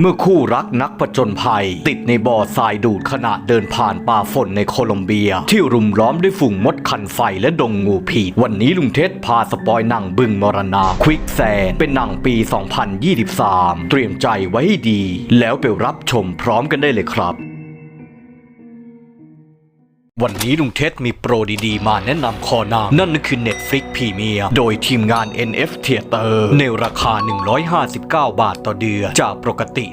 เมื่อคู่รักนักผจญภัย ติดในบ่อทรายดูดขณะเดินผ่านป่าฝนในโคลอมเบีย ที่รุมล้อมด้วยฝูงมดคันไฟและดงงูผีวันนี้ลุงเทศพาสปอยหนังบึงมรณาควิกแซนเป็นหนังปี 2023 เตรียมใจไว้ให้ดี แล้วไปรับชมพร้อมกันได้เลยครับ วันนี้ลุงเทศมีโปรดีๆ มาแนะนำคอนังนั่นคือ Netflix Premium โดยทีมงาน NF Theater ในราคา 159 บาทต่อเดือน จากปกติ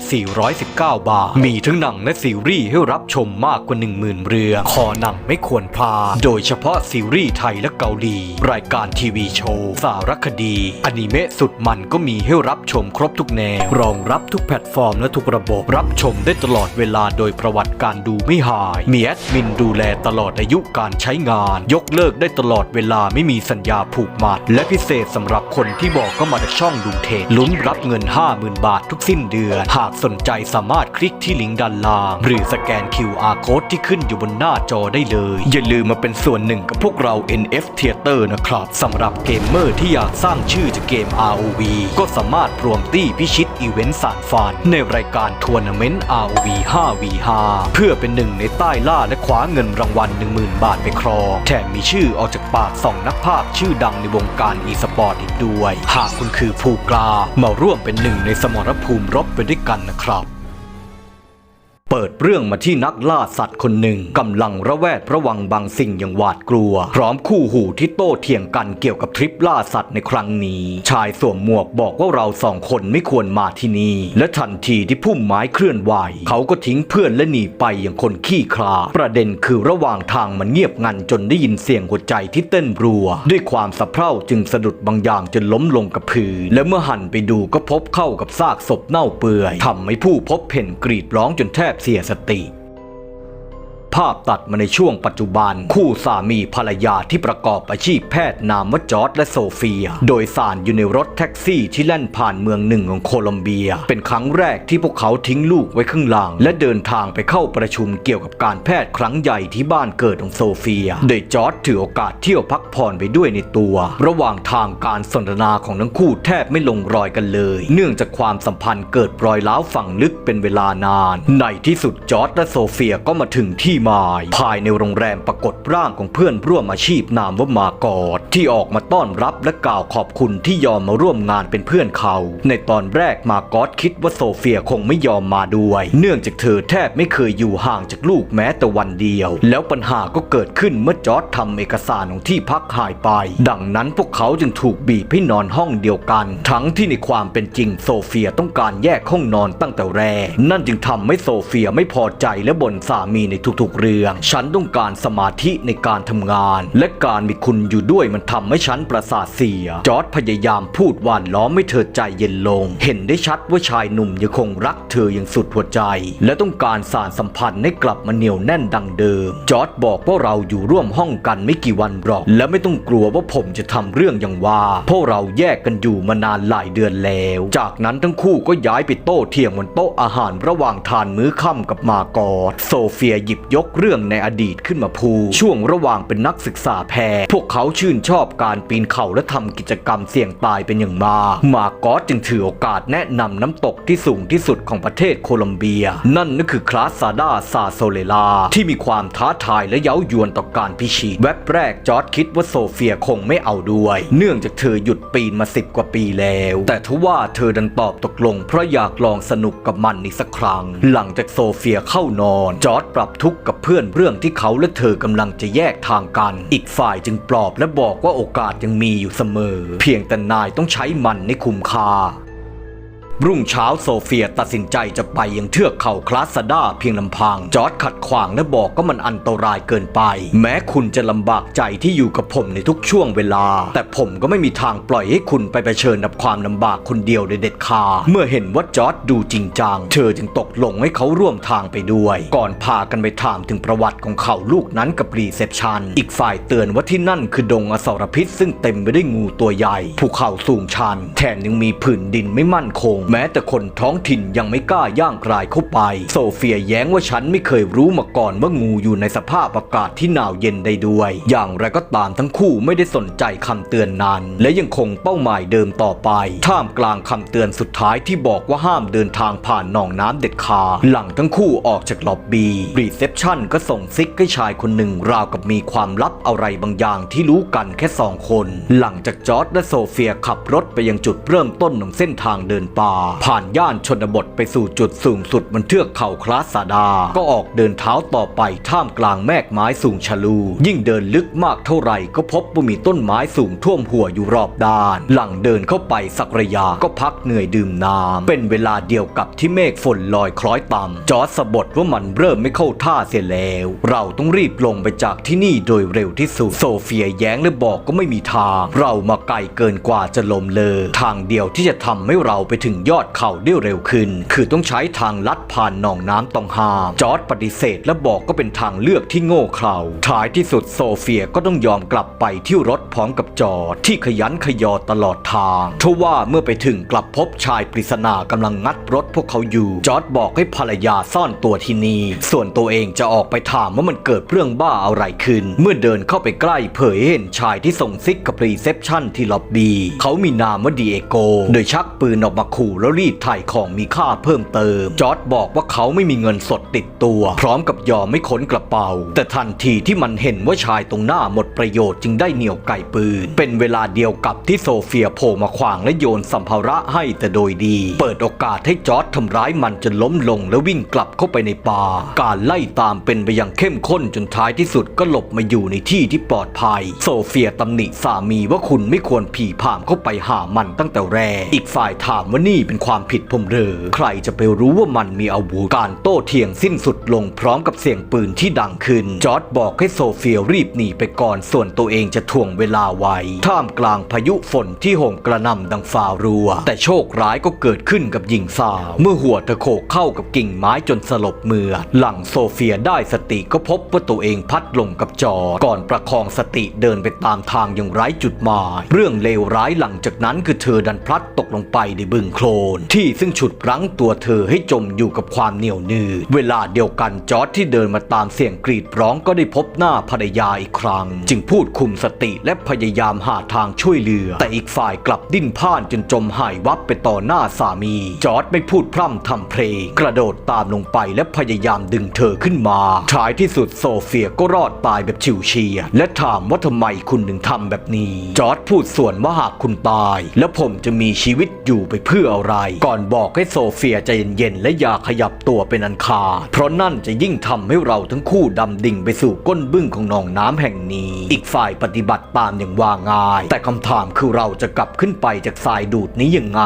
419 บาท มีทั้งหนังและซีรีส์ให้รับชมมากกว่า 10,000 เรื่องคอนังไม่ควรพลาดโดยเฉพาะซีรีส์ไทยและเกาหลี รายการทีวีโชว์ สารคดี อนิเมะสุดมันก็มีให้รับชมครบทุกแนว รองรับทุกแพลตฟอร์มและทุกระบบรับชมได้ตลอดเวลาโดยประวัติการดูไม่หายมีแอดมินดูแลตลอดลอดอายุการใช้งาน ยกเลิกได้ตลอดเวลาไม่มีสัญญาผูกมัด และพิเศษสำหรับคนที่บอกก็มาจากช่องลุงเทศลุ้นรับเงิน 50,000 บาททุกสิ้นเดือน หากสนใจสามารถคลิกที่ลิงก์ด้านล่างหรือสแกน QR Code ที่ขึ้นอยู่บนหน้าจอได้เลย อย่าลืมมาเป็นส่วนหนึ่งกับพวกเรา NF Theater นะครับสำหรับเกมเมอร์ที่อยากสร้างชื่อจากเกม ROV ก็สามารถรวมตี้พิชิตอีเวนต์สารฝันในรายการทัวร์นาเมนต์ ROV 5v5 เพื่อเป็นหนึ่งในใต้ล่าและ คว้าเงินรางวัล 10,000 บาทไปครองแถมมีชื่อออกจากปากสองนักภาคชื่อดังในวงการอีสปอร์ตอีกด้วย หากคุณคือผู้กล้ามาร่วมเป็นหนึ่งในสมรภูมิรบไปด้วยกันนะครับ เปิดเรื่องมาที่นักล่าสัตว์คนหนึ่งกำลังระแวดระวังบางสิ่งอย่างหวาดกลัว พร้อมคู่หูที่โต้เถียงกันเกี่ยวกับทริปล่าสัตว์ในครั้งนี้ ชายสวมหมวกบอกว่าเราสองคนไม่ควรมาที่นี่ และทันทีที่พุ่มไม้เคลื่อนไหว เขาก็ทิ้งเพื่อนและหนีไปอย่างคนขี้คลาประเด็นคือระหว่างทางมันเงียบงันจนได้ยินเสียงหัวใจที่เต้นรัว ด้วยความสะเพร่าจึงสะดุดบางอย่างจนล้มลงกับพื้นและเมื่อหันไปดูก็พบเข้ากับซากศพเน่าเปื่อยทำให้ผู้พบเห็นกรีดร้องจนแทบเสียสติ ภาพตัดมาในช่วงปัจจุบัน คู่สามีภรรยาที่ประกอบอาชีพแพทย์นามว่าจอร์ดและโซเฟีย โดยสารอยู่ในรถแท็กซี่ที่แล่นผ่านเมืองหนึ่งของโคลอมเบีย เป็นครั้งแรกที่พวกเขาทิ้งลูกไว้ข้างหลัง และเดินทางไปเข้าประชุมเกี่ยวกับการแพทย์ครั้งใหญ่ที่บ้านเกิดของโซเฟีย โดยจอร์ดถือโอกาสเที่ยวพักผ่อนไปด้วยในตัว ระหว่างทางการสนทนาของทั้งคู่แทบไม่ลงรอยกันเลย เนื่องจากความสัมพันธ์เกิดรอยร้าวฝังลึกเป็นเวลานาน ในที่สุดจอร์ดและโซเฟียก็มาถึงที่มาย ภายในโรงแรมปรากฏร่างของเพื่อนร่วมอาชีพนามว่ามากอด ที่ออกมาต้อนรับและกล่าวขอบคุณที่ยอมมาร่วมงานเป็นเพื่อนเขา ในตอนแรกมากอดคิดว่าโซเฟียคงไม่ยอมมาด้วย เนื่องจากเธอแทบไม่เคยอยู่ห่างจากลูกแม้แต่วันเดียว แล้วปัญหาก็เกิดขึ้นเมื่อจอร์ดทำเอกสารของที่พักหายไป ดังนั้นพวกเขาจึงถูกบีบให้นอนห้องเดียวกัน ทั้งที่ในความเป็นจริงโซเฟียต้องการแยกห้องนอนตั้งแต่แรก นั่นจึงทำให้โซเฟียไม่พอใจและบ่นสามีในทุกเรือง ฉันต้องการสมาธิในการทำงาน และการมีคุณอยู่ด้วยมันทำให้ฉันประสาทเสีย จอร์ดพยายามพูดหวานล้อมให้เธอใจเย็นลง เห็นได้ชัดว่าชายหนุ่มยังคงรักเธออย่างสุดหัวใจ และต้องการสารสัมพันธ์ให้กลับมาเหนียวแน่นดังเดิม จอร์ดบอกว่าเราอยู่ร่วมห้องกันไม่กี่วันหรอก และไม่ต้องกลัวว่าผมจะทำเรื่องอย่างว่าเพราะเราแยกกันอยู่มานานหลายเดือนแล้ว จากนั้นทั้งคู่ก็ย้ายไปโต้เถียงบนโต๊ะอาหารระหว่างทานมื้อค่ำกับมากอดโซเฟียหยิบยกเรื่องในอดีตขึ้นมาพูดช่วงระหว่างเป็นนักศึกษาแพทย์พวกเขาชื่นชอบการปีนเขาและทำกิจกรรมเสี่ยงตายเป็นอย่างมากมากอสจึงถือโอกาสแนะนำน้ำตกที่สูงที่สุดของประเทศโคลอมเบีย นั่นก็คือคลาสซาดาซาโซเลลา ที่มีความท้าทายและเย้ายวนต่อการพิชิตแวบแรกจอร์ดคิดว่าโซเฟียคงไม่เอาด้วย เนื่องจากเธอหยุดปีนมาสิบกว่าปีแล้ว แต่ทว่าเธอดันตอบตกลงเพราะอยากลองสนุกกับมันอีกสักครั้ง หลังจากโซเฟียเข้านอน จอร์ดปรับทุกกับเพื่อนเรื่องที่เขาและเธอกำลังจะแยกทางกัน อีกฝ่ายจึงปลอบและบอกว่าโอกาสยังมีอยู่เสมอ เพียงแต่นายต้องใช้มันในคุ้มค่า รุ่งเช้าโซเฟียตัดสินใจจะไปยังเทือกเขาคลาสซาดาเพียงลำพัง จอร์ดขัดขวางและบอกก็มันอันตรายเกินไป แม้คุณจะลำบากใจที่อยู่กับผมในทุกช่วงเวลา แต่ผมก็ไม่มีทางปล่อยให้คุณไปเผชิญกับความลำบากคนเดียวโดยเด็ดขาดเมื่อเห็นว่าจอร์ดดูจริงจัง เธอจึงตกลงให้เขาร่วมทางไปด้วย ก่อนพากันไปถามถึงประวัติของเขาลูกนั้นกับรีเซพชันอีกฝ่ายเตือนว่าที่นั่นคือดงอสรพิษ ซึ่งเต็มไปด้วยงูตัวใหญ่ภูเขาสูงชัน แถมยังมีผืนดินไม่มั่นคงแม้แต่คนท้องถิ่นยังไม่กล้าย่างกรายเข้าไป โซเฟียแย้งว่าฉันไม่เคยรู้มาก่อนว่างูอยู่ในสภาพอากาศที่หนาวเย็นได้ด้วย อย่างไรก็ตามทั้งคู่ไม่ได้สนใจคำเตือนนั้น และยังคงเป้าหมายเดิมต่อไป ท่ามกลางคำเตือนสุดท้ายที่บอกว่าห้ามเดินทางผ่านหนองน้ำเด็ดขาดหลังทั้งคู่ออกจากล็อบบี้รีเซพชันก็ส่งซิกให้ชายคนหนึ่งราวกับมีความลับอะไรบางอย่างที่รู้กันแค่สองคน หลังจากจอร์ดและโซเฟียขับรถไปยังจุดเริ่มต้นของเส้นทางเดินป่าผ่านย่านชนบทไปสู่จุดสูงสุดบนเทือกเขาคลาสซาดา ก็ออกเดินเท้าต่อไปท่ามกลางแมกไม้สูงชะลู ยิ่งเดินลึกมากเท่าไหร่ก็พบว่ามีต้นไม้สูงท่วมหัวอยู่รอบด้าน หลังเดินเข้าไปสักระยะก็พักเหนื่อยดื่มน้ำเป็นเวลาเดียวกับที่เมฆฝนลอยคล้อยต่ำจอร์ดสะบดว่ามันเริ่มไม่เข้าท่าเสียแล้ว เราต้องรีบลงไปจากที่นี่โดยเร็วที่สุด โซเฟียแย้งและบอกก็ไม่มีทาง เรามาไกลเกินกว่าจะลมเลย ทางเดียวที่จะทำให้เราไปถึงยอดเขาได้เร็วขึ้น คือต้องใช้ทางลัดผ่านหนองน้ำตองหามจอร์ดปฏิเสธและบอกก็เป็นทางเลือกที่โง่เขลาท้ายที่สุดโซเฟียก็ต้องยอมกลับไปที่รถพร้อมกับจอร์ดที่ขยันขยอตลอดทางทว่าเมื่อไปถึงกลับพบชายปริศนากำลังงัดรถพวกเขาอยู่ จอร์ดบอกให้ภรรยาซ่อนตัวที่นี่ ส่วนตัวเองจะออกไปถามว่ามันเกิดเรื่องบ้าอะไรขึ้น เมื่อเดินเข้าไปใกล้เผยเห็นชายที่ส่งซิกกับรีเซพชันที่ล็อบบี้เขามีนามว่าดีเอโก โดยชักปืนออกมาขู่แล้วรีดถ่ายของมีค่าเพิ่มเติม จอร์ดบอกว่าเขาไม่มีเงินสดติดตัว พร้อมกับยอมไม่ค้นกระเป๋า แต่ทันทีที่มันเห็นว่าชายตรงหน้าหมดประโยชน์จึงได้เหนี่ยวไก่ปืน เป็นเวลาเดียวกับที่โซเฟียโผล่มาขวางและโยนสัมภาระให้แต่โดยดี เปิดโอกาสให้จอร์ดทำร้ายมันจนล้มลงแล้ววิ่งกลับเข้าไปในป่า การไล่ตามเป็นไปอย่างเข้มข้นจนท้ายที่สุดก็หลบมาอยู่ในที่ที่ปลอดภัย โซเฟียตำหนิสามีว่าคุณไม่ควรผีผ่ามเข้าไปหามันตั้งแต่แรก อีกฝ่ายถามว่านี่เป็นความผิดผมเรือใครจะไปรู้ว่ามันมีอาวุธการโต้เถียงสิ้นสุดลงพร้อมกับเสียงปืนที่ดังขึ้น จอร์ดบอกให้โซเฟียรีบหนีไปก่อนส่วนตัวเองจะถ่วงเวลาไว้ ท่ามกลางพายุฝนที่โหมกระหน่ำดังฟ้ารัว แต่โชคร้ายก็เกิดขึ้นกับหญิงสาว เมื่อหัวตะโขกเข้ากับกิ่งไม้จนสลบเมือหลังโซเฟียได้สติก็พบว่าตัวเองพัดลงกับจอร์ดก่อนประคองสติเดินไปตามทางอย่างไร้จุดหมาย เรื่องเลวร้ายหลังจากนั้นคือเธอดันพลัดตกลงไปในบึงโคลน ที่ซึ่งฉุดรั้งตัวเธอให้จมอยู่กับความเหนียวหนืดเวลาเดียวกันจอร์ดที่เดินมาตามเสียงกรีดร้องก็ได้พบหน้าภรรยาอีกครั้ง จึงพูดคุมสติและพยายามหาทางช่วยเหลือ แต่อีกฝ่ายกลับดิ้นพ่านจนจมหายวับไปต่อหน้าสามี จอร์ดไม่พูดพร่ำทำเพลง กระโดดตามลงไปและพยายามดึงเธอขึ้นมาท้ายที่สุดโซเฟียก็รอดตายแบบฉิวเฉียดและถามว่าทำไมคุณถึงทำแบบนี้ จอร์ดพูดส่วนว่าหากคุณตาย แล้วผมจะมีชีวิตอยู่ไปเพื่ออะไร ก่อนบอกให้โซเฟียใจเย็นๆและอย่าขยับตัวเป็นอันขาดเพราะนั่นจะยิ่งทำให้เราทั้งคู่ดำดิ่งไปสู่ก้นบึ้งของหนองน้ำแห่งนี้ อีกฝ่ายปฏิบัติตามอย่างว่าง่าย แต่คำถามคือเราจะกลับขึ้นไปจากสายดูดนี้ยังไง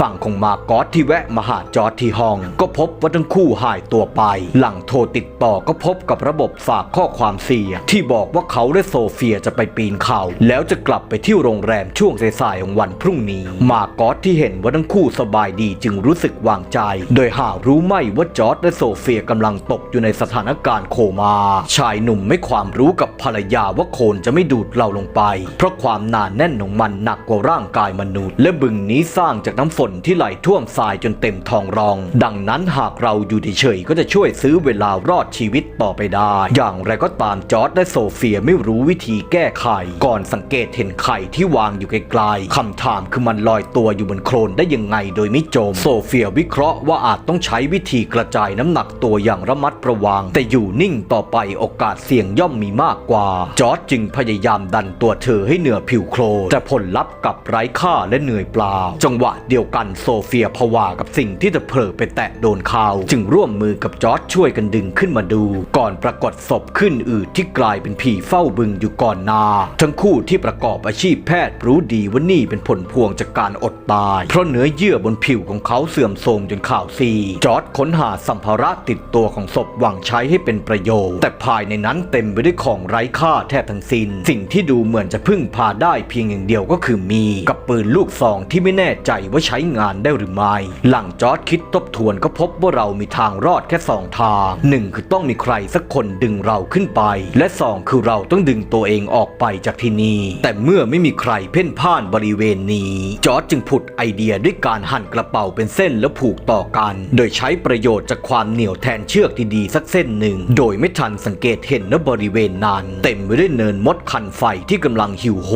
ฝั่งของมาร์กอสที่แวะมาหาจอร์ดที่ห้อง ก็พบว่าทั้งคู่หายตัวไป หลังโทรติดต่อก็พบกับระบบฝากข้อความเสีย ที่บอกว่าเขาและโซเฟียจะไปปีนเขา แล้วจะกลับไปที่โรงแรมช่วงสายๆของวันพรุ่งนี้ มาร์กอสที่เห็นว่าทั้งคู่สบายดีจึงรู้สึกวางใจ โดยหารู้ไม่ว่าจอร์ดและโซเฟียกำลังตกอยู่ในสถานการณ์โคม่าชายหนุ่มไม่ความรู้กับภรรยาว่าโคลนจะไม่ดูดเราลงไป เพราะความหนาแน่นของมันหนักกว่าร่างกายมนุษย์ และบึงนี้สร้างจากน้ำฝนที่ไหลท่วมทรายจนเต็มทองรอง ดังนั้นหากเราอยู่เฉยๆก็จะช่วยซื้อเวลารอดชีวิตต่อไปได้ อย่างไรก็ตามจอร์ดและโซเฟียไม่รู้วิธีแก้ไข ก่อนสังเกตเห็นไข่ที่วางอยู่ไกลๆคำถามคือมันลอยตัวอยู่บนโคลนได้ยังไงโดยไม่จม โซเฟียวิเคราะห์ว่าอาจต้องใช้วิธีกระจายน้ำหนักตัวอย่างระมัดระวัง แต่อยู่นิ่งต่อไปโอกาสเสี่ยงย่อมมีมากกว่า จอร์ดจึงพยายามดันตัวเธอให้เหนือผิวโคลนแต่ผลลัพธ์กลับไร้ค่าและเหนื่อยเปล่า จังหวะเดียวกันโซเฟียผวากับสิ่งที่จะเผลอไปแตะโดนเขาจึงร่วมมือกับจอร์ดช่วยกันดึงขึ้นมาดู ก่อนปรากฏศพขึ้นอืดที่กลายเป็นผีเฝ้าบึงอยู่ก่อนนา ทั้งคู่ที่ประกอบอาชีพแพทย์รู้ดีว่านี่เป็นผลพวงจากการอดตาย เพราะเนื้อเยื่อบนผิวของเขาเสื่อมโทรมจนข่าวซีจอร์ดค้นหาสัมภาระติดตัวของศพหวังใช้ให้เป็นประโยชน์ แต่ภายในนั้นเต็มไปด้วยของไร้ค่าแทบทั้งสิ้น สิ่งที่ดูเหมือนจะพึ่งพาได้เพียงอย่างเดียวก็คือมี กับปืนลูกซองที่ไม่แน่ใจว่าใช้งานได้หรือไม่ หลังจอร์ดคิดทบทวนก็พบว่าเรามีทางรอดแค่สองทางหนึ่งคือต้องมีใครสักคนดึงเราขึ้นไป และสองคือเราต้องดึงตัวเองออกไปจากที่นี่แต่เมื่อไม่มีใครเพ่นพ่านบริเวณนี้ จอร์ดจึงผุดไอเดียด้วยการหั่นกระเป๋าเป็นเส้นแล้วผูกต่อกัน โดยใช้ประโยชน์จากความเหนียวแทนเชือกที่ดีสักเส้นหนึ่ง โดยไม่ทันสังเกตเห็นว่าบริเวณนั้น เต็มไปด้วยเนินมดคันไฟที่กำลังหิวโห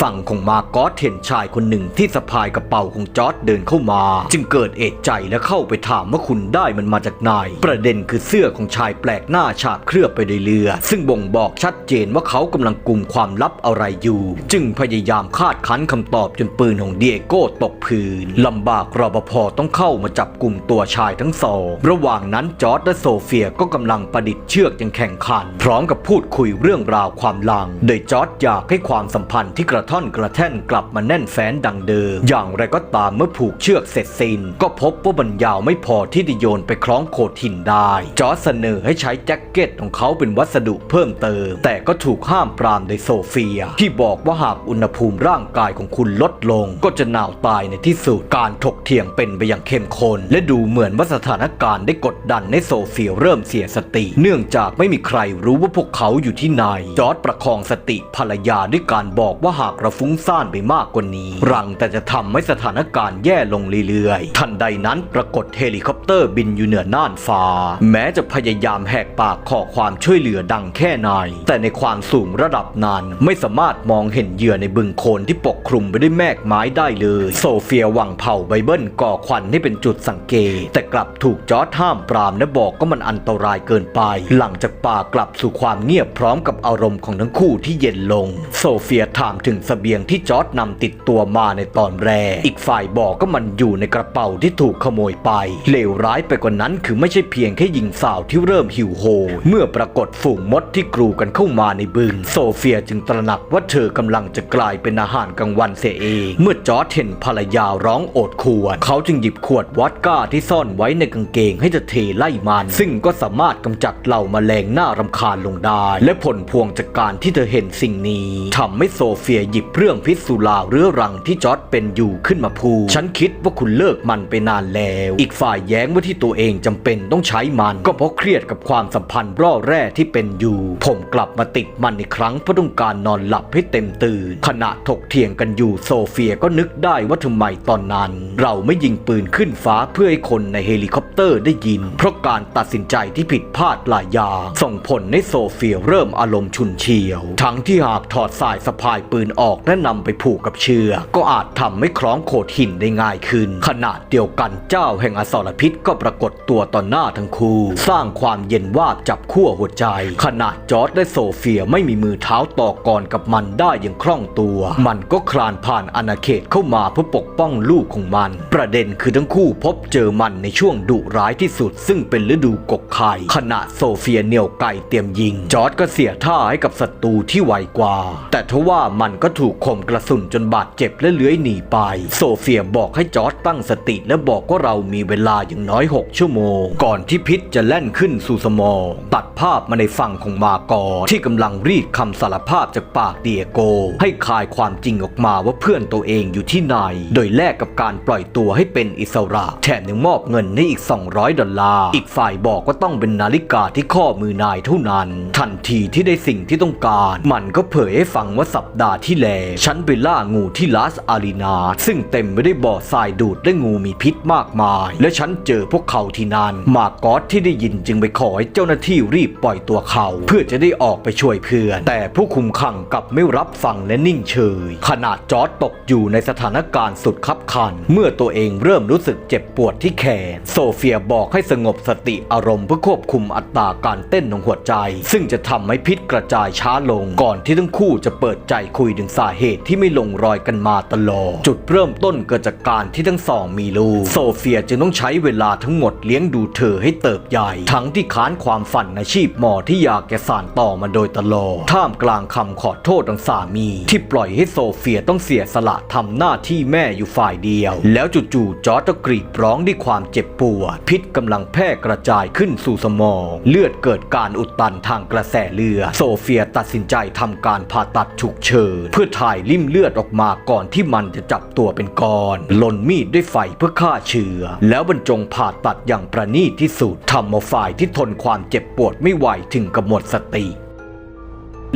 ฝั่งของมาร์กอสเห็นชายคนหนึ่งที่สะพายกระเป๋าของจอร์ดเดินเข้ามา จึงเกิดเอะใจและเข้าไปถามว่าคุณได้มันมาจากไหนประเด็นคือเสื้อของชายแปลกหน้าฉาบเคลือบไปด้วยเลือ ซึ่งบ่งบอกชัดเจนว่าเขากำลังกลุ่มความลับอะไรอยู่ จึงพยายามคาดคั้นคำตอบจนปืนของเดียโก้ตกพื้นลำบากรปภต้องเข้ามาจับกลุ่มตัวชายทั้งสองระหว่างนั้นจอร์ดและโซเฟียก็กำลังประดิษฐ์เชือกยังแข่งขัน พร้อมกับพูดคุยเรื่องราวความลัง โดยจอร์ดอยากให้ความสัมพันธ์ที่กระท่อนกระแท่นกลับมาแน่นแฟ้นดังเดิม อย่างไรก็ตามเมื่อผูกเชือกเสร็จสิ้น ก็พบว่ามันยาวไม่พอที่จะโยนไปคล้องโขดหินได้ จอร์เสนอให้ใช้แจ็คเก็ตของเขาเป็นวัสดุเพิ่มเติม แต่ก็ถูกห้ามปรามโดยโซเฟีย ที่บอกว่าหากอุณหภูมิร่างกายของคุณลดลง ก็จะหนาวตายในที่สุดการถกเถียงเป็นไปอย่างเข้มข้นและดูเหมือนว่าสถานการณ์ได้กดดันให้โซเฟียเริ่มเสียสติ เนื่องจากไม่มีใครรู้ว่าพวกเขาอยู่ที่ไหนจอร์ดประคองสติภรรยาด้วยการบอกว่าหากเราฟุ้งซ่านไปมากกว่านี้รังแต่จะทำให้สถานการณ์แย่ลงเรื่อยๆ ทันใดนั้นปรากฏเฮลิคอปเตอร์บินอยู่เหนือน่านฟ้า แม้จะพยายามแหกปากขอความช่วยเหลือดังแค่ไหน แต่ในความสูงระดับนั้นไม่สามารถมองเห็นเหยื่อในบึงโคลนที่ปกคลุมไปด้วยแมกไม้ได้เลย โซเฟียหวังเผาไบเบิลก่อควันให้เป็นจุดสังเกต แต่กลับถูกจอร์ดห้ามปรามและบอกก็มันอันตรายเกินไป หลังจากป่ากลับสู่ความเงียบพร้อมกับอารมณ์ของทั้งคู่ที่เย็นลง โซเฟียถามถึงเสบียงที่จอร์ดนำติดตัวมาในตอนแรก อีกฝ่ายบอกก็มันอยู่ในกระเป๋าที่ถูกขโมยไป เลวร้ายไปกว่านั้นคือไม่ใช่เพียงแค่หญิงสาวที่เริ่มหิวโหยเมื่อปรากฏฝูงมดที่กรูกันเข้ามาในบึง โซเฟียจึงตระหนักว่าเธอกำลังจะกลายเป็นอาหารกลางวันเสียเอง เมื่อจอร์ดเห็นภรรยาร้องโอดครวญเขาจึงหยิบขวดวอดก้าที่ซ่อนไว้ในกางเกงให้จะเทไล่มัน ซึ่งก็สามารถกำจัดเหล่าแมลงน่ารำคาญลงได้ และผลพวงจากการที่เธอเห็นสิ่งนี้ทำให้โซเฟียหยิบเรื่องพิษสุราเรื้อรังที่จอร์ดเป็นอยู่ขึ้นมาพูดฉันคิดว่าคุณเลิกมันไปนานแล้ว อีกฝ่ายแย้งว่าที่ตัวเองจำเป็นต้องใช้มัน ก็เพราะเครียดกับความสัมพันธ์ร่อแร่ที่เป็นอยู่ ผมกลับมาติดมันอีกครั้งเพราะต้องการนอนหลับให้เต็มตื่นขณะถกเถียงกันอยู่โซเฟียก็นึกได้ว่าทำไมตอนนั้น เราไม่ยิงปืนขึ้นฟ้าเพื่อให้คนในเฮลิคอปเตอร์ได้ยิน เพราะการตัดสินใจที่ผิดพลาดหลายอย่างส่งผลให้โซเฟียเริ่มอารมณ์ฉุนเฉียว ทั้งที่หากถอดสายสะพายปืนออกและนำไปผูกกับเชือกก็อาจทำให้คล้องโขดหินได้ง่ายขึ้นขณะเดียวกันเจ้าแห่งอสรพิษก็ปรากฏตัวต่อหน้าทั้งคู่ สร้างความเย็นวาบจับขั้วหัวใจขณะจอร์ดและโซเฟียไม่มีมือเท้าต่อกรกับมันได้อย่างคล่องตัว มันก็คลานผ่านอาณาเขตเข้ามาเพื่อปกป้องลูกของมัน ประเด็นคือทั้งคู่พบเจอมันในช่วงดุร้ายที่สุด ซึ่งเป็นฤดูกกไข่ขณะโซเฟียเหนี่ยวไก่เตรียมยิง จอร์ดก็เสียท่าให้กับศัตรูที่ไวกว่า แต่ทว่ามันก็ถูกข่มกระสุนจนบาดเจ็บและเลื้อยหนีไป โซเฟียบอกอกให้จอร์ดตั้งสติและบอกว่าเรามีเวลาอย่างน้อย 6 ชั่วโมง ก่อนที่พิษจะแล่นขึ้นสู่สมอง ตัดภาพมาในฝั่งของมากอที่กำลังรีดคำสารภาพจากปากเดียโก ให้คายความจริงออกมาว่าเพื่อนตัวเองอยู่ที่ไหน โดยแลกกับการปล่อยตัวให้เป็นอิสระ แถมยังมอบเงินให้อีก 200 ดอลลาร์ อีกฝ่ายบอกว่าต้องเป็นนาฬิกาที่ข้อมือนายเท่านั้น ทันทีที่ได้สิ่งที่ต้องการ มันก็เผยให้ฟังว่าสัปดาห์ที่แล้วฉันไปล่างูที่ลาสอารีนา ซึ่งเต็มไปด้วยบ่อทรายดูดและงูมีพิษมากมาย และฉันเจอพวกเขาที่นั่นมากกอสที่ได้ยินจึงไปขอให้เจ้าหน้าที่รีบปล่อยตัวเขา เพื่อจะได้ออกไปช่วยเพื่อน แต่ผู้คุมขังกลับไม่รับฟังและนิ่งเฉยขนาดจอร์ดตกอยู่ในสถานการณ์สุดคับขัน เมื่อตัวเองเริ่มรู้สึกเจ็บปวดที่แขน โซเฟียบอกให้สงบสติอารมณ์เพื่อควบคุมอัตราการเต้นของหัวใจ ซึ่งจะทำให้พิษกระจายช้าลงก่อนที่ทั้งคู่จะเปิดใจคุยถึงสาเหตุที่ไม่ลงรอยกันมาตลอด จุดเริ่มต้นเกิดจากการที่ทั้งสองมีลูก โซเฟียจึงต้องใช้เวลาทั้งหมดเลี้ยงดูเธอให้เติบใหญ่ ทั้งที่ค้านความฝันอาชีพหมอที่อยากแกสานต่อมาโดยตลอด ท่ามกลางคำขอโทษของสามี ที่ปล่อยให้โซเฟียต้องเสียสละทำหน้าที่แม่อยู่ฝ่ายเดียว แล้วจู่ๆจอร์จก็กรีดร้องด้วยความเจ็บปวด พิษกำลังแพร่กระจายขึ้นสู่สมอง เลือดเกิดการอุดตันทางกระแสเลือดโซเฟียตัดสินใจทำการผ่าตัดฉุกเฉินเพื่อถ่ายริ่มเลือดออกมาก่อนที่มันจะจับตัวเป็นก้อนหลนมีดด้วยไฟเพื่อฆ่าเชื้อ แล้วบรรจงผ่าตัดอย่างประณีตที่สุดทำเอาฝ่ายที่ทนความเจ็บปวดไม่ไหวถึงกับหมดสติ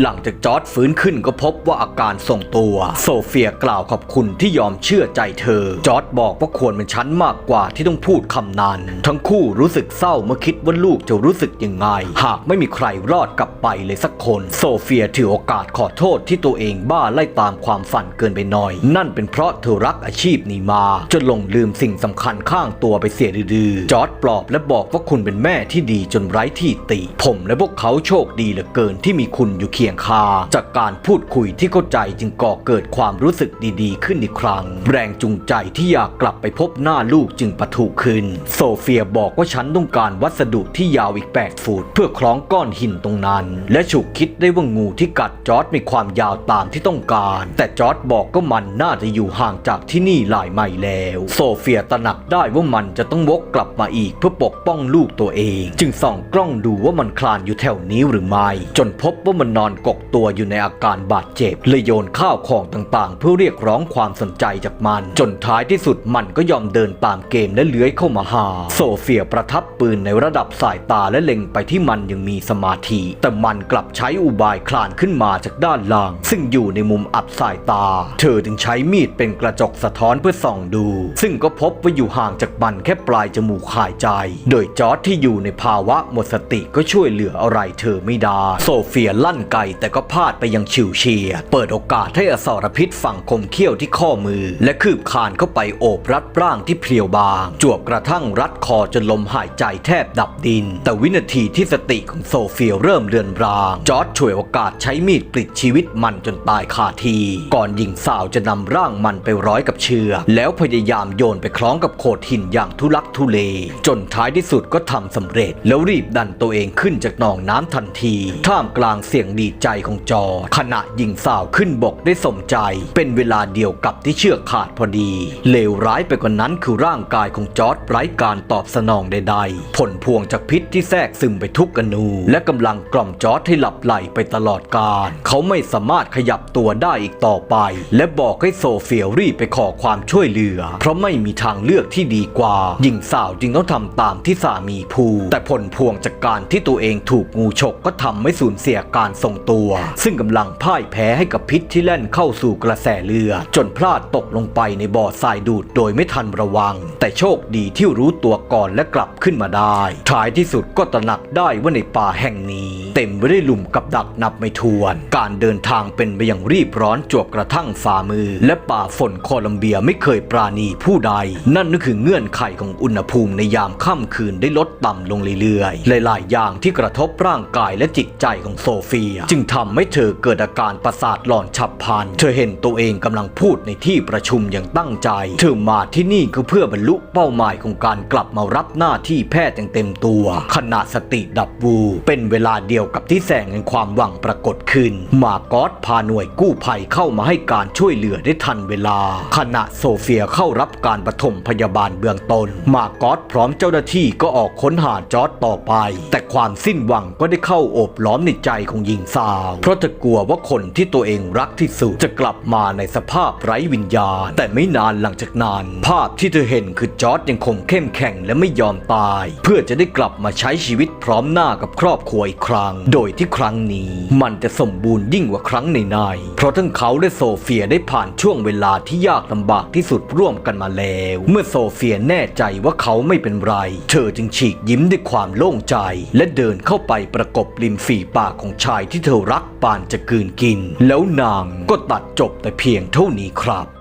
หลังจากจอร์ดฟื้นขึ้นก็พบว่าอาการทรงตัว โซเฟียกล่าวขอบคุณที่ยอมเชื่อใจเธอ จอร์ดบอกว่าควรเป็นฉันมากกว่าที่ต้องพูดคำนั้น ทั้งคู่รู้สึกเศร้าเมื่อคิดว่าลูกจะรู้สึกยังไง หากไม่มีใครรอดกลับไปเลยสักคน โซเฟียถือโอกาสขอโทษที่ตัวเองบ้าไล่ตามความฝันเกินไปหน่อย นั่นเป็นเพราะเธอรักอาชีพนี้มา จนหลงลืมสิ่งสำคัญข้างตัวไปเสียดื้อจอร์ดปลอบและบอกว่าคุณเป็นแม่ที่ดีจนไร้ที่ติ ผมและพวกเขาโชคดีเหลือเกินที่มีคุณอยู่เคียงข้าจากการพูดคุยที่เข้าใจจึงก่อเกิดความรู้สึกดีๆ ขึ้นอีกครั้ง แรงจูงใจที่อยากกลับไปพบหน้าลูกจึงปะทุขึ้น โซเฟียบอกว่าฉันต้องการวัสดุที่ยาวอีก 8 ฟุตเพื่อคล้องก้อนหินตรงนั้น และฉุกคิดได้ว่างูที่กัดจอร์ดมีความยาวตามที่ต้องการ แต่จอร์ดบอกก็มันน่าจะอยู่ห่างจากที่นี่หลายไมล์แล้ว โซเฟียตระหนักได้ว่ามันจะต้องวกกลับมาอีกเพื่อปกป้องลูกตัวเอง จึงส่องกล้องดูว่ามันคลานอยู่แถวนี้หรือไม่ จนพบว่ามันนอนกกตัวอยู่ในอาการบาดเจ็บเลยโยนข้าวของต่างๆ เพื่อเรียกร้องความสนใจจากมัน จนท้ายที่สุดมันก็ยอมเดินตามเกมและเลื้อยเข้ามาหา โซเฟียประทับปืนในระดับสายตาและเล็งไปที่มันยังมีสมาธิ แต่มันกลับใช้อุบายคลานขึ้นมาจากด้านล่าง ซึ่งอยู่ในมุมอับสายตา เธอจึงใช้มีดเป็นกระจกสะท้อนเพื่อส่องดู ซึ่งก็พบว่าอยู่ห่างจากมันแค่ปลายจมูกหายใจ โดยจอร์ดที่อยู่ในภาวะหมดสติก็ช่วยเหลืออะไรเธอไม่ได้ โซเฟียลั่นไกแต่ก็พลาดไปยังชิวเชียเปิดโอกาสให้อสรพิษฝั่งคมเขี้ยวที่ข้อมือ และคืบคานเข้าไปโอบรัดร่างที่เพรียวบาง จวบกระทั่งรัดคอจนลมหายใจแทบดับดิน แต่วินาทีที่สติของโซเฟียเริ่มเลือนราง จอร์ดช่วยโอกาสใช้มีดปลิดชีวิตมันจนตายคาที ก่อนหญิงสาวจะนำร่างมันไปร้อยกับเชือกแล้วพยายามโยนไปคล้องกับโขดหินอย่างทุลักทุเล จนท้ายที่สุดก็ทำสำเร็จ แล้วรีบดันตัวเองขึ้นจากหนองน้ำทันที ท่ามกลางเสียงดีใจของจอ ขณะหญิงสาวขึ้นบกได้สมใจ เป็นเวลาเดียวกับที่เชือกขาดพอดี เลวร้ายไปกว่านั้นคือร่างกายของจอร์ดไร้การตอบสนองใดๆ ผลพวงจากพิษที่แทรกซึมไปทุกอนู และกำลังกล่อมจอร์ดให้หลับไหลไปตลอดกาลเขาไม่สามารถขยับตัวได้อีกต่อไป และบอกให้โซเฟียรีบไปขอความช่วยเหลือ เพราะไม่มีทางเลือกที่ดีกว่า หญิงสาวจึงต้องทำตามที่สามีพูดแต่ผลพวงจากการที่ตัวเองถูกงูฉกก็ทำให้สูญเสียการทรงตัว ซึ่งกำลังพ่ายแพ้ให้กับพิษที่แล่นเข้าสู่กระแสเลือ จนพลาดตกลงไปในบ่อทรายดูดโดยไม่ทันระวัง แต่โชคดีที่รู้ตัวก่อนและกลับขึ้นมาได้ท้ายที่สุดก็ตระหนักได้ว่าในป่าแห่งนี้ เต็มไปด้วยหลุมกับดักนับไม่ถ้วน การเดินทางเป็นไปอย่างรีบร้อนจวบกระทั่งฝ่ามือ และป่าฝนโคลัมเบียไม่เคยปราณีผู้ใด นั่นก็คือเงื่อนไขของอุณหภูมิในยามค่ำคืนได้ลดต่ำลงเรื่อยๆ หลายๆ อย่างที่กระทบร่างกายและจิตใจของโซเฟียจึงทำให้เธอเกิดอาการประสาทหลอนฉับพลัน เธอเห็นตัวเองกำลังพูดในที่ประชุมอย่างตั้งใจ เธอมาที่นี่ก็เพื่อบรรลุเป้าหมายของการกลับมารับหน้าที่แพทย์อย่างเต็มตัว ขณะสติดับวูเป็นเวลาเดียวกับที่แสงแห่งความหวังปรากฏขึ้น มากอสพาหน่วยกู้ภัยเข้ามาให้การช่วยเหลือได้ทันเวลา ขณะโซเฟียเข้ารับการปฐมพยาบาลเบื้องต้น มากอสพร้อมเจ้าหน้าที่ก็ออกค้นหาจอร์ดต่อไป แต่ความสิ้นหวังก็ได้เข้าโอบล้อมในใจของหญิงสาวเพราะเธอกลัวว่าคนที่ตัวเองรักที่สุดจะกลับมาในสภาพไร้วิญญาณ แต่ไม่นานหลังจากนั้น ภาพที่เธอเห็นคือจอร์ดยังคงเข้มแข็งและไม่ยอมตาย เพื่อจะได้กลับมาใช้ชีวิตพร้อมหน้ากับครอบครัวอีกครั้ง โดยที่ครั้งนี้มันจะสมบูรณ์ยิ่งกว่าครั้งในในๆเพราะทั้งเขาและโซเฟียได้ผ่านช่วงเวลาที่ยากลำบากที่สุดร่วมกันมาแล้ว เมื่อโซเฟียแน่ใจว่าเขาไม่เป็นไร เธอจึงฉีกยิ้มด้วยความโล่งใจ และเดินเข้าไปประกบริมฝีปากของชายที่เธอเธอรักปานจะกืนกิน แล้วนางก็ตัดจบแต่เพียงเท่านี้ครับ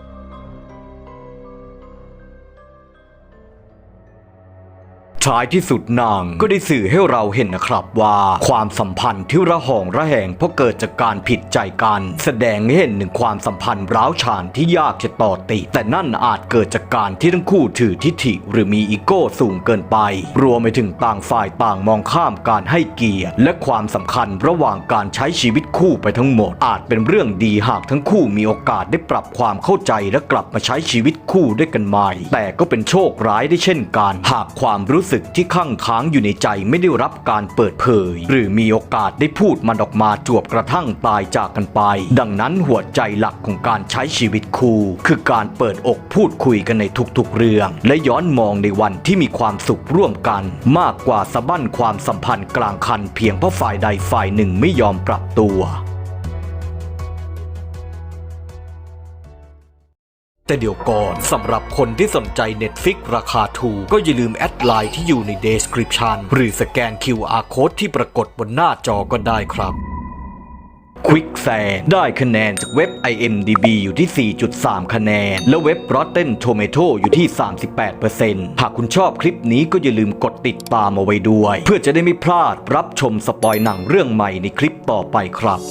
ท้ายที่สุดนางก็ได้สื่อให้เราเห็นนะครับว่า ความสัมพันธ์ที่ระหองระแหงเพราะเกิดจากการผิดใจกัน แสดงให้เห็นถึงความสัมพันธ์ร้าวฉานที่ยากจะต่อติดแต่นั่นอาจเกิดจากการที่ทั้งคู่ถือทิฐิหรือมีอีโก้สูงเกินไป รวมไปถึงต่างฝ่ายต่างมองข้ามการให้เกียรติ และความสำคัญระหว่างการใช้ชีวิตคู่ไปทั้งหมด อาจเป็นเรื่องดีหากทั้งคู่มีโอกาสได้ปรับความเข้าใจและกลับมาใช้ชีวิตคู่ด้วยกันใหม่ แต่ก็เป็นโชคร้ายได้เช่นกัน หากความรู้สึกที่ข้างค้างอยู่ในใจไม่ได้รับการเปิดเผย หรือมีโอกาสได้พูดมันออกมาจวบกระทั่งตายจากกันไป ดังนั้นหัวใจหลักของการใช้ชีวิตคู่ คือการเปิดอกพูดคุยกันในทุกๆเรื่อง และย้อนมองในวันที่มีความสุขร่วมกัน มากกว่าสะบั้นความสัมพันธ์กลางคันเพียงเพราะฝ่ายใดฝ่ายหนึ่งไม่ยอมปรับตัว แต่เดี๋ยวก่อนสำหรับคนที่สนใจ Netflix ราคาถูกก็อย่าลืมแอดไลน์ที่อยู่ใน Description หรือสแกน QR Code ที่ปรากฏบนหน้าจอก็ได้ครับ q u i c k s a n ได้คะแนนจากเว็บ IMDB อยู่ที่ 4.3 คะแนน และเว็บ Rotten Tomato อยู่ที่ 38%หากคุณชอบคลิปนี้ก็อย่าลืมกดติดตามเอาไว้ด้วย เพื่อจะได้ไม่พลาดรับชมสปอยหนังเรื่องใหม่ในคลิปต่อไปครับ